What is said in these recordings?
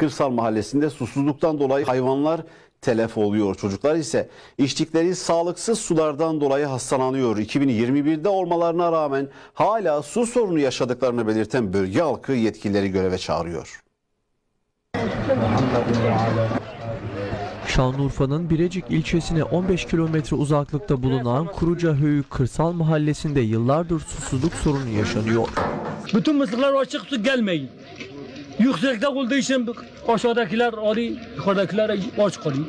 Kırsal mahallesinde susuzluktan dolayı hayvanlar telef oluyor. Çocuklar ise içtikleri sağlıksız sulardan dolayı hastalanıyor. 2021'de olmalarına rağmen hala su sorunu yaşadıklarını belirten bölge halkı yetkilileri göreve çağırıyor. Şanlıurfa'nın Birecik ilçesine 15 kilometre uzaklıkta bulunan Kuruca Höyük Kırsal Mahallesi'nde yıllardır susuzluk sorunu yaşanıyor. Bütün mısırlar açık su gelmeyin. Yüksekte olduğu için aşağıdakiler arı, yukarıdakiler aç kalıyor.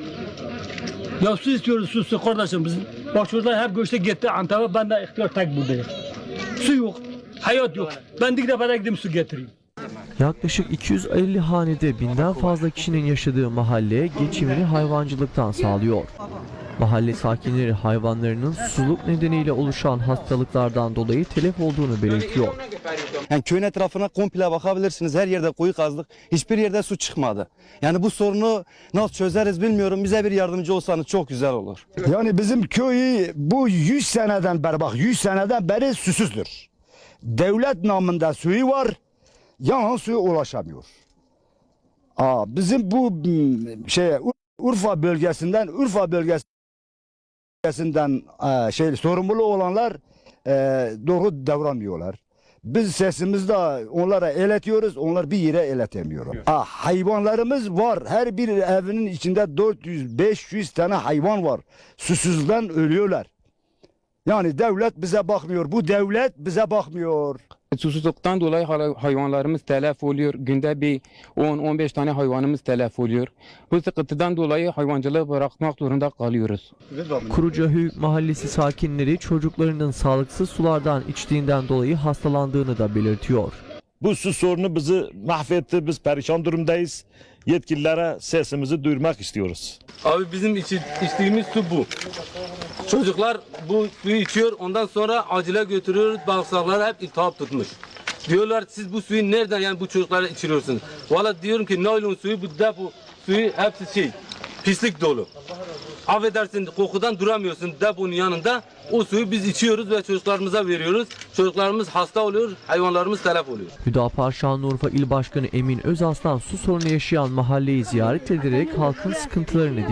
Ya su istiyoruz su, su kardeşim bizim. Bak hep göçte gitti Antep'e ben de ihtiyar tek buradayım. Su yok, hayat yok. Ben dik defada gidip su getireyim. Yaklaşık 250 hanede binden fazla kişinin yaşadığı mahalle geçimini hayvancılıktan sağlıyor. Mahalle sakinleri hayvanlarının susuzluk nedeniyle oluşan hastalıklardan dolayı telef olduğunu belirtiyor. Yani köyün etrafına komple bakabilirsiniz. Her yerde kuyu kazdık. Hiçbir yerde su çıkmadı. Yani bu sorunu nasıl çözeriz bilmiyorum. Bize bir yardımcı olsanız çok güzel olur. Yani bizim köyü bu 100 seneden beri bak 100 seneden beri susuzdur. Devlet namında suyu var. Yanan suyu ulaşamıyor. Aa, bizim bu mm, şey Ur- Urfa bölgesinden Urfa bölgesinden e, şey sorumlu olanlar e, doğru davranmıyorlar. Biz sesimizi de onlara iletiyoruz, onlar bir yere iletemiyor. Aa, hayvanlarımız var. Her bir evinin içinde 400-500 tane hayvan var. Susuzdan ölüyorlar. Yani devlet bize bakmıyor. Bu devlet bize bakmıyor. Susuzluktan dolayı hayvanlarımız telef oluyor. Günde bir 10-15 tane hayvanımız telef oluyor. Bu sıkıntıdan dolayı hayvancılığı bırakmak zorunda kalıyoruz. Kuruca Höyük Mahallesi sakinleri çocuklarının sağlıksız sulardan içtiğinden dolayı hastalandığını da belirtiyor. Bu su sorunu bizi mahvetti. Biz perişan durumdayız. Yetkililere sesimizi duyurmak istiyoruz. Abi bizim içi- içtiğimiz su bu. Çocuklar bu suyu içiyor. Ondan sonra acile götürüyoruz. Bağırsakları hep iltihap tutmuş. Diyorlar siz bu suyu nereden yani bu çocuklara içiriyorsunuz? Valla diyorum ki naylon suyu bu depo suyu hepsi şey pislik dolu. Affedersin kokudan duramıyorsun deponun yanında. O suyu biz içiyoruz ve çocuklarımıza veriyoruz. Çocuklarımız hasta oluyor, hayvanlarımız telef oluyor. Hüdapar Şanlıurfa İl Başkanı Emin Özaslan su sorunu yaşayan mahalleyi ziyaret ederek halkın sıkıntılarını dinledi.